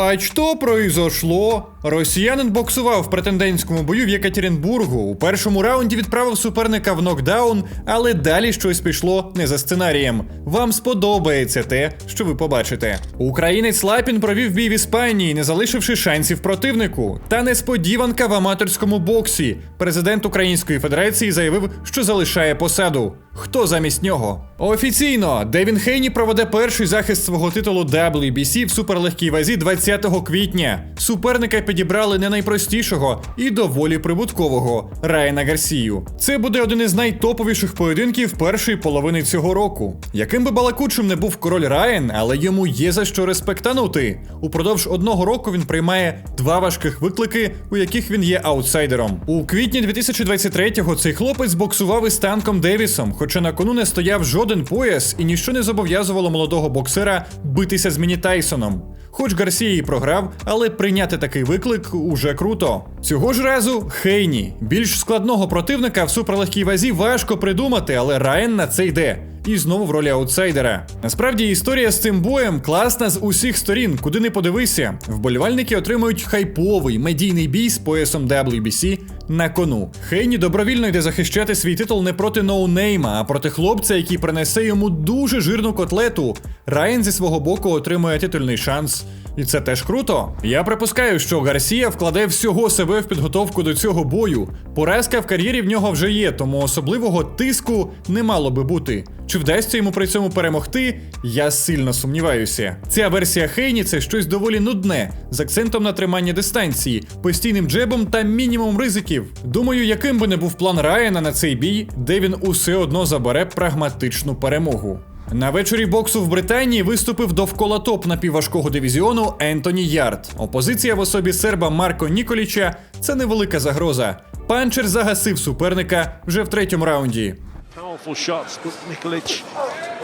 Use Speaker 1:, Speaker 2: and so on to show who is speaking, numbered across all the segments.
Speaker 1: А що произошло? Росіянин боксував в претендентському бою в Єкатеринбургу. У першому раунді відправив суперника в нокдаун, але далі щось пішло не за сценарієм. Вам сподобається те, що ви побачите. Українець Лапін провів бій в Іспанії, не залишивши шансів противнику. Та несподіванка в аматорському боксі. Президент Української Федерації заявив, що залишає посаду. Хто замість нього? Офіційно Девін Хейні проведе перший захист свого титулу WBC в суперлегкій вазі 20 квітня. Суперника підібрали не найпростішого і доволі прибуткового Райана Гарсію. Це буде один із найтоповіших поєдинків першої половини цього року. Яким би балакучим не був король Райан, але йому є за що респектанути. Упродовж одного року він приймає два важких виклики, у яких він є аутсайдером. У квітні 2023-го цей хлопець боксував із танком Девісом, хоча на кону не стояв жоден пояс і ніщо не зобов'язувало молодого боксера битися з Міні Тайсоном. Хоч Гарсія і програв, але прийняти такий виклик уже круто. Цього ж разу Хейні. Більш складного противника в суперлегкій вазі важко придумати, але Райан на це йде. І знову в ролі аутсайдера. Насправді історія з цим боєм класна з усіх сторін, куди не подивися. Вболівальники отримують хайповий медійний бій з поясом WBC на кону. Хейні добровільно йде захищати свій титул не проти ноунейма, а проти хлопця, який принесе йому дуже жирну котлету. Райан зі свого боку отримує титульний шанс. І це теж круто. Я припускаю, що Гарсія вкладе всього себе в підготовку до цього бою. Поразка в кар'єрі в нього вже є, тому особливого тиску не мало би бути. Чи вдасться йому при цьому перемогти? Я сильно сумніваюся. Ця версія Хейні це щось доволі нудне, з акцентом на тримання дистанції, постійним джебом та мінімум ризиків. Думаю, яким би не був план Райана на цей бій, де він усе одно забере прагматичну перемогу. На вечорі боксу в Британії виступив довкола топ напівважкого дивізіону Ентоні Ярд. Опозиція в особі серба Марко Ніколіча це невелика загроза. Панчер загасив суперника вже в третьому раунді.
Speaker 2: Powerful shots, Nikolic.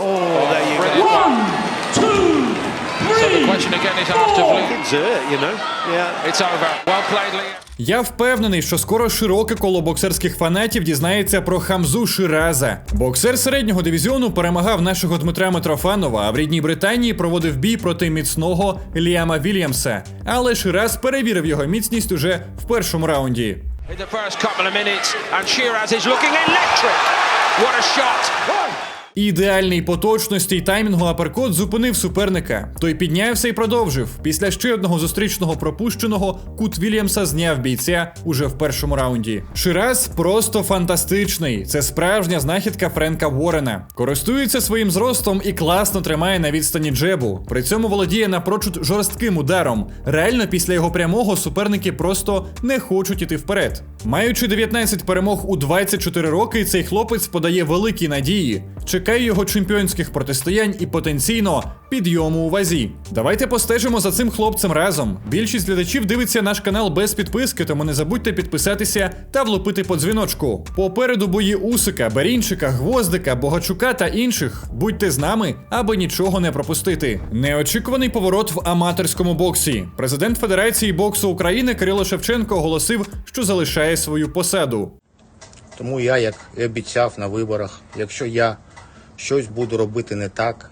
Speaker 2: Oh, there you go.
Speaker 3: One,
Speaker 1: Я впевнений, що скоро широке коло боксерських фанатів дізнається про Хамзу Шираза. Боксер середнього дивізіону перемагав нашого Дмитра Митрофанова, а в рідній Британії проводив бій проти міцного Ліама Вільямса. Але Шираз перевірив його міцність уже в першому раунді.
Speaker 4: In the first couple of minutes, and Shiraz is looking electric. What a shot!
Speaker 1: Ідеальний по точності й таймінгу аперкот зупинив суперника. Той піднявся і продовжив. Після ще одного зустрічного пропущеного Кут Вільямса зняв бійця уже в першому раунді. Шираз просто фантастичний. Це справжня знахідка Френка Уоррена. Користується своїм зростом і класно тримає на відстані джебу. При цьому володіє напрочуд жорстким ударом. Реально, після його прямого суперники просто не хочуть іти вперед. Маючи 19 перемог у 24 роки, цей хлопець подає великі надії. Чекає його чемпіонських протистоянь і потенційно підйому у вазі. Давайте постежимо за цим хлопцем разом. Більшість глядачів дивиться наш канал без підписки, тому не забудьте підписатися та влупити по дзвіночку. Попереду бої Усика, Берінчика, Гвоздика, Богачука та інших. Будьте з нами, аби нічого не пропустити. Неочікуваний поворот в аматорському боксі. Президент Федерації боксу України Кирило Шевченко оголосив, що залишає свою посаду.
Speaker 5: Тому я, як і обіцяв на виборах, якщо я щось буду робити не так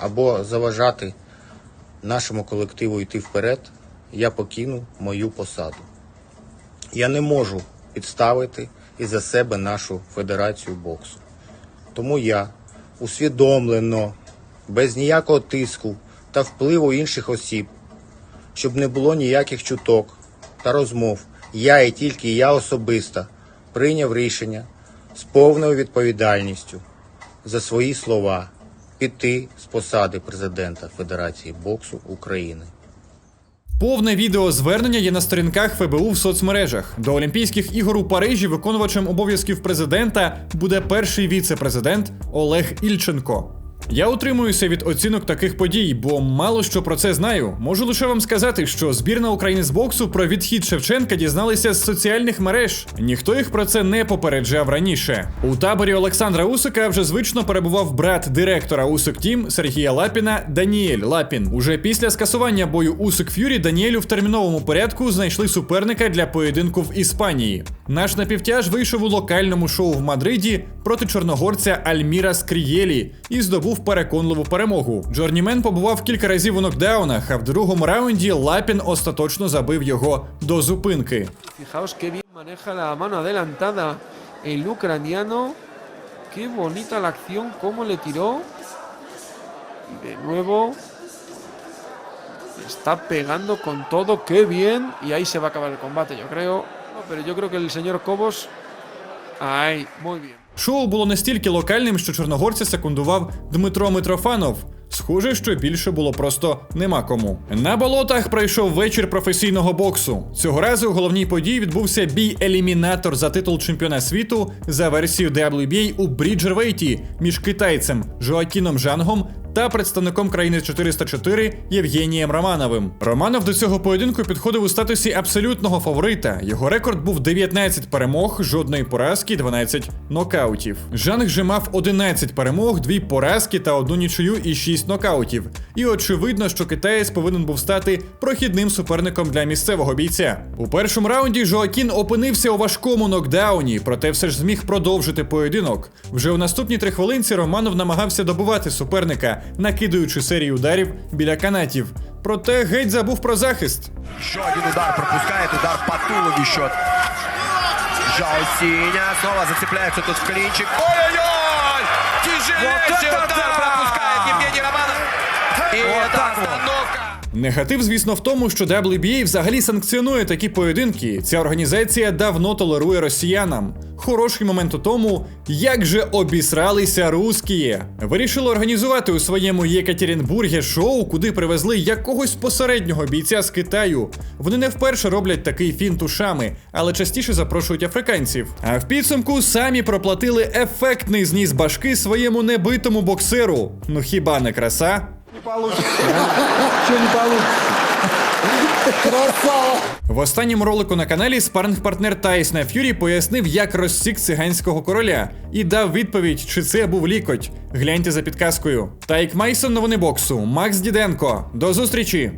Speaker 5: або заважати нашому колективу йти вперед, я покину мою посаду. Я не можу підставити із-за себе нашу федерацію боксу. Тому я усвідомлено, без ніякого тиску та впливу інших осіб, щоб не було ніяких чуток та розмов, я і тільки я особисто прийняв рішення з повною відповідальністю за свої слова піти з посади президента Федерації боксу України.
Speaker 1: Повне відео звернення є на сторінках ФБУ в соцмережах. До Олімпійських ігор у Парижі виконувачем обов'язків президента буде перший віце-президент Олег Ільченко. Я утримуюся від оцінок таких подій, бо мало що про це знаю. Можу лише вам сказати, що збірна України з боксу про відхід Шевченка дізналися з соціальних мереж. Ніхто їх про це не попереджав раніше. У таборі Олександра Усика вже звично перебував брат директора Усик Тім Сергія Лапіна Даніель Лапін. Уже після скасування бою Усик Ф'юрі Даніелю в терміновому порядку знайшли суперника для поєдинку в Іспанії. Наш напівтяж вийшов у локальному шоу в Мадриді проти чорногорця Альміра Скрієлі і здобув здобув переконливу перемогу. Джорнімен побував кілька разів у нокдаунах, а в другому раунді Лапін остаточно забив його до зупинки.
Speaker 3: Fijaos qué bien maneja la mano adelantada el ucraniano. Qué bonita la acción, cómo le tiró. Y de nuevo está pegando con todo, qué bien. Y ahí se va a acabar el combate, yo creo. No, pero yo creo que el señor Cobos. Ahí, muy bien.
Speaker 1: Шоу було настільки локальним, що чорногорця секундував Дмитро Митрофанов. Схоже, що більше було просто нема кому. На болотах пройшов вечір професійного боксу. Цього разу у головній події відбувся бій-елімінатор за титул чемпіона світу за версією WBA у Бріджервейті між китайцем Жоакіном Жангом та представником країни 404 Євгенієм Романовим. Романов до цього поєдинку підходив у статусі абсолютного фаворита. Його рекорд був 19 перемог, жодної поразки, 12 нокаутів. Жанг же мав 11 перемог, 2 поразки та одну нічию і 6 нокаутів. І очевидно, що китаєць повинен був стати прохідним суперником для місцевого бійця. У першому раунді Жоакін опинився у важкому нокдауні, проте все ж зміг продовжити поєдинок. Вже у наступній три хвилинці Романов намагався добивати суперника, накидуючи серію ударів біля канатів. Проте геть забув про захист.
Speaker 6: Ще один удар пропускає, удар по туловищу. Жао Синя знову зацепляється тут в клінчик. Ой-ой-ой! Тяжелейший удар
Speaker 1: Негатив, звісно, в тому, що WBA взагалі санкціонує такі поєдинки. Ця організація давно толерує росіянам. Хороший момент у тому, як же обісралися русські. Вирішили організувати у своєму Єкатеринбургі шоу, куди привезли якогось посереднього бійця з Китаю. Вони не вперше роблять такий фінт ушами, але частіше запрошують африканців. А в підсумку самі проплатили ефектний зніс башки своєму небитому боксеру. Ну хіба не краса? В останньому ролику на каналі спаринг-партнер Тайсона Ф'юрі пояснив, як розсік циганського короля, і дав відповідь, чи це був лікоть. Гляньте за підказкою. Тайк Майсон, новини боксу, Макс Діденко. До зустрічі!